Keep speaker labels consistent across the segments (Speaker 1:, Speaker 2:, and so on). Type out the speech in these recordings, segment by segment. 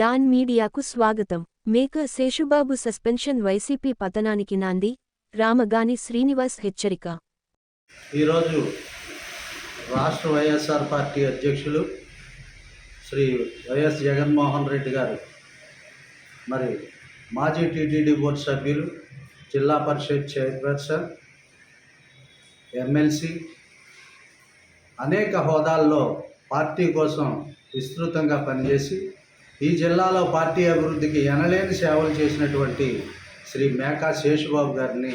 Speaker 1: Don మీడియాకు స్వాగతం. Maker Seshubabu suspension YCP పతనానికి నాంది. రామగాని శ్రీనివాస్ హెచ్చరిక.
Speaker 2: ఈరోజు రాష్ట్ర వైఎస్ఆర్ పార్టీ అధ్యక్షులు శ్రీ వైఎస్ జగన్మోహన్ రెడ్డి గారు మరి మాజీ టీటీడీ బోర్డు సభ్యులు జిల్లా పరిషత్ చైర్పర్సన్ ఎమ్మెల్సీ అనేక హోదాల్లో పార్టీ కోసం విస్తృతంగా పనిచేసి ఈ జిల్లాలో పార్టీ అభివృద్ధికి ఎనలేని సేవలు చేసినటువంటి శ్రీ మేకా శేషుబాబు గారిని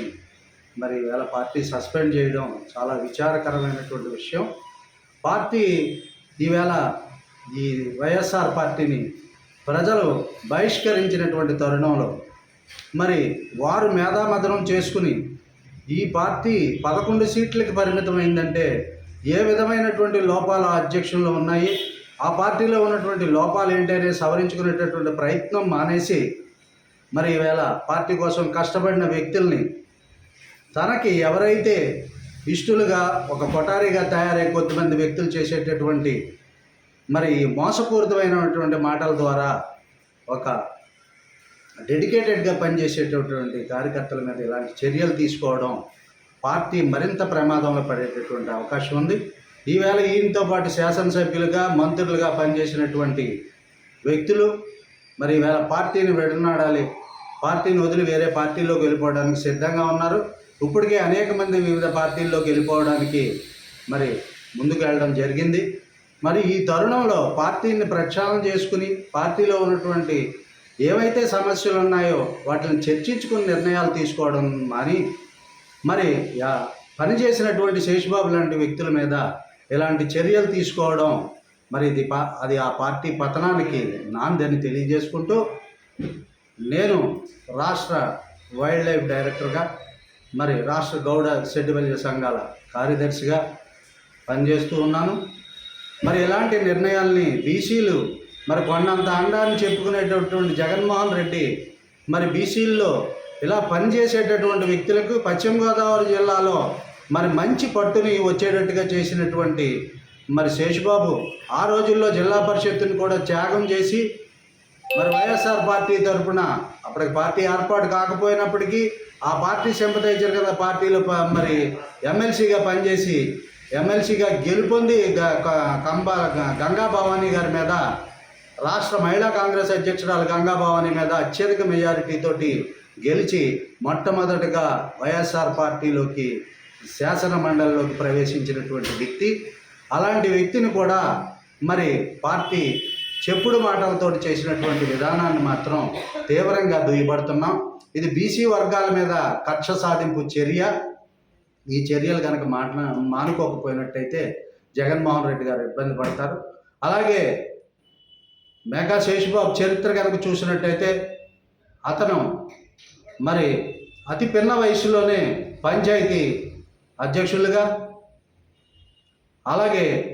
Speaker 2: మరి వేళ పార్టీ సస్పెండ్ చేయడం చాలా విచారకరమైనటువంటి విషయం. పార్టీ ఈవేళ ఈ వైఎస్ఆర్ పార్టీని ప్రజలు బహిష్కరించినటువంటి తరుణంలో మరి వారు మేధామదనం చేసుకుని ఈ పార్టీ పదకొండు సీట్లకి పరిమితమైందంటే ఏ విధమైనటువంటి లోపాలు అధ్యక్షంలో ఉన్నాయి? ఆ పార్టీలో ఉన్నటువంటి లోపాలు ఏంటనే సవరించుకునేటటువంటి ప్రయత్నం మానేసి మరి ఈవేళ పార్టీ కోసం కష్టపడిన వ్యక్తుల్ని తనకి ఎవరైతే ఇష్టలుగా ఒక కొటారిగా తయారై కొద్దిమంది వ్యక్తులు చేసేటటువంటి మరి మోసపూరితమైనటువంటి మాటల ద్వారా ఒక డెడికేటెడ్గా పనిచేసేటటువంటి కార్యకర్తల మీద ఇలాంటి చర్యలు తీసుకోవడం పార్టీ మరింత ప్రమాదంలో పడేటటువంటి అవకాశం ఉంది. ఈవేళ ఈయనతో పాటు శాసనసభ్యులుగా మంత్రులుగా పనిచేసినటువంటి వ్యక్తులు మరి ఈవేళ పార్టీని విడనాడాలి పార్టీని వదిలి వేరే పార్టీలోకి వెళ్ళిపోవడానికి సిద్ధంగా ఉన్నారు. ఇప్పటికే అనేక మంది వివిధ పార్టీల్లోకి వెళ్ళిపోవడానికి మరి ముందుకు వెళ్ళడం జరిగింది. మరి ఈ తరుణంలో పార్టీని ప్రక్షాళన చేసుకుని పార్టీలో ఉన్నటువంటి ఏవైతే సమస్యలు ఉన్నాయో వాటిని చర్చించుకుని నిర్ణయాలు తీసుకోవడం అని మరి యా- పనిచేసినటువంటి శేషబాబు లాంటి వ్యక్తుల మీద ఇలాంటి చర్యలు తీసుకోవడం మరి ఇది పా అది ఆ పార్టీ పతనానికి నాందని తెలియజేసుకుంటూ నేను రాష్ట్ర వైల్డ్ లైఫ్ డైరెక్టర్గా మరి రాష్ట్ర గౌడ సెడ్డివల్య సంఘాల కార్యదర్శిగా పనిచేస్తూ ఉన్నాను. మరి ఇలాంటి నిర్ణయాల్ని బీసీలు మరి కొండంత అండాన్ని చెప్పుకునేటటువంటి జగన్మోహన్ రెడ్డి మరి బీసీల్లో ఇలా పనిచేసేటటువంటి వ్యక్తులకు పశ్చిమ గోదావరి జిల్లాలో మరి మంచి పట్టుని వచ్చేటట్టుగా చేసినటువంటి మరి శేషుబాబు ఆ రోజుల్లో జిల్లా పరిషత్తుని కూడా త్యాగం చేసి మరి వైఎస్ఆర్ పార్టీ తరఫున అప్పటికి పార్టీ ఏర్పాటు కాకపోయినప్పటికీ ఆ పార్టీ సింపథైజర్ కదా పార్టీలో ప- మరి ఎమ్మెల్సీగా పనిచేసి ఎమ్మెల్సీగా గెలుపొంది గ- క- కంబ గంగా భవానీ గారి మీద రాష్ట్ర మహిళా కాంగ్రెస్ అధ్యక్షురాలు గంగా భవానీ మీద అత్యధిక మెజారిటీతోటి గెలిచి మొట్టమొదటిగా వైఎస్ఆర్ పార్టీలోకి శాసన మండలిలోకి ప్రవేశించినటువంటి వ్యక్తి అలాంటి వ్యక్తిని కూడా మరి పార్టీ చెప్పుడు మాటలతో చేసినటువంటి విధానాన్ని మాత్రం తీవ్రంగా దుయ్యబడుతున్నాం. ఇది బీసీ వర్గాల మీద కక్ష సాధింపు చర్య. ఈ చర్యలు కనుక మాట్లా మానుకోకపోయినట్టయితే జగన్మోహన్ రెడ్డి గారు ఇబ్బంది పడతారు. అలాగే మేఘా శేషుబాబు చరిత్ర కనుక చూసినట్టయితే అతను మరి అతి పిన్న వయసులోనే పంచాయతీ అధ్యక్షులుగా? అలాగే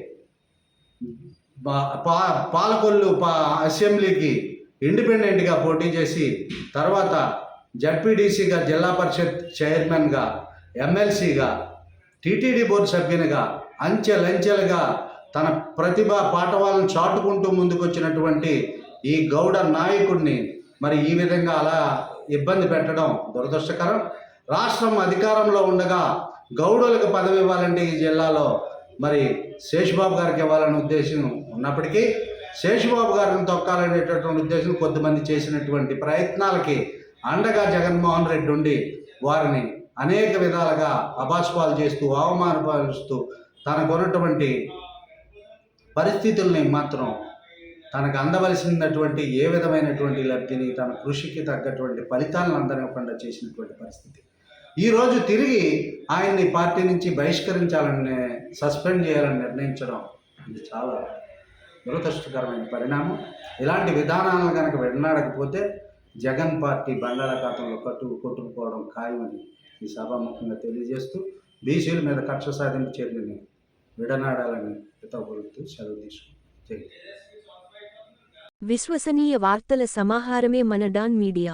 Speaker 2: పా- పాలకొల్లు పా అసెంబ్లీకి ఇండిపెండెంట్గా పోటీ చేసి తర్వాత జడ్పీడీసీగా జిల్లా పరిషత్ చైర్మన్గా ఎమ్మెల్సీగా టీటీడీ బోర్డు సభ్యునిగా అంచెలంచెలుగా తన ప్రతిభ పాఠవాలను చాటుకుంటూ ముందుకొచ్చినటువంటి ఈ గౌడ నాయకుడిని మరి ఈ విధంగా అలా ఇబ్బంది పెట్టడం దురదృష్టకరం. రాష్ట్రం అధికారంలో ఉండగా గౌడులకు పదవి ఇవ్వాలంటే ఈ జిల్లాలో మరి శేషబాబు గారికి ఇవ్వాలనే ఉద్దేశం ఉన్నప్పటికీ శేషబాబు గారిని తొక్కాలనేటటువంటి ఉద్దేశం కొద్దిమంది చేసినటువంటి ప్రయత్నాలకి అండగా జగన్మోహన్ రెడ్డి ఉండి వారిని అనేక విధాలుగా అభాస్పాలు చేస్తూ అవమానపరుస్తూ తనకున్నటువంటి పరిస్థితుల్ని మాత్రం తనకు అందవలసినటువంటి ఏ విధమైనటువంటి లబ్ధిని తన కృషికి తగ్గటువంటి ఫలితాలను అందనివ్వకుండా చేసినటువంటి పరిస్థితి. ఈరోజు తిరిగి ఆయన్ని పార్టీ నుంచి బహిష్కరించాలని సస్పెండ్ చేయాలని నిర్ణయించడం ఇది చాలా దురదృష్టకరమైన పరిణామం. ఇలాంటి విధానాలను కనుక విడనాడకపోతే జగన్ పార్టీ బంగాళాఖాతంలో కట్టు కొట్టుకుపోవడం ఖాయమని ఈ సభాముఖంగా తెలియజేస్తూ బీసీల మీద కక్ష సాధింపు చర్యని విడనాడాలని హితపలుతూ సెలవు తీసుకుంటుంది
Speaker 1: విశ్వసనీయ వార్తల సమాహారమే మన డాన్ మీడియా.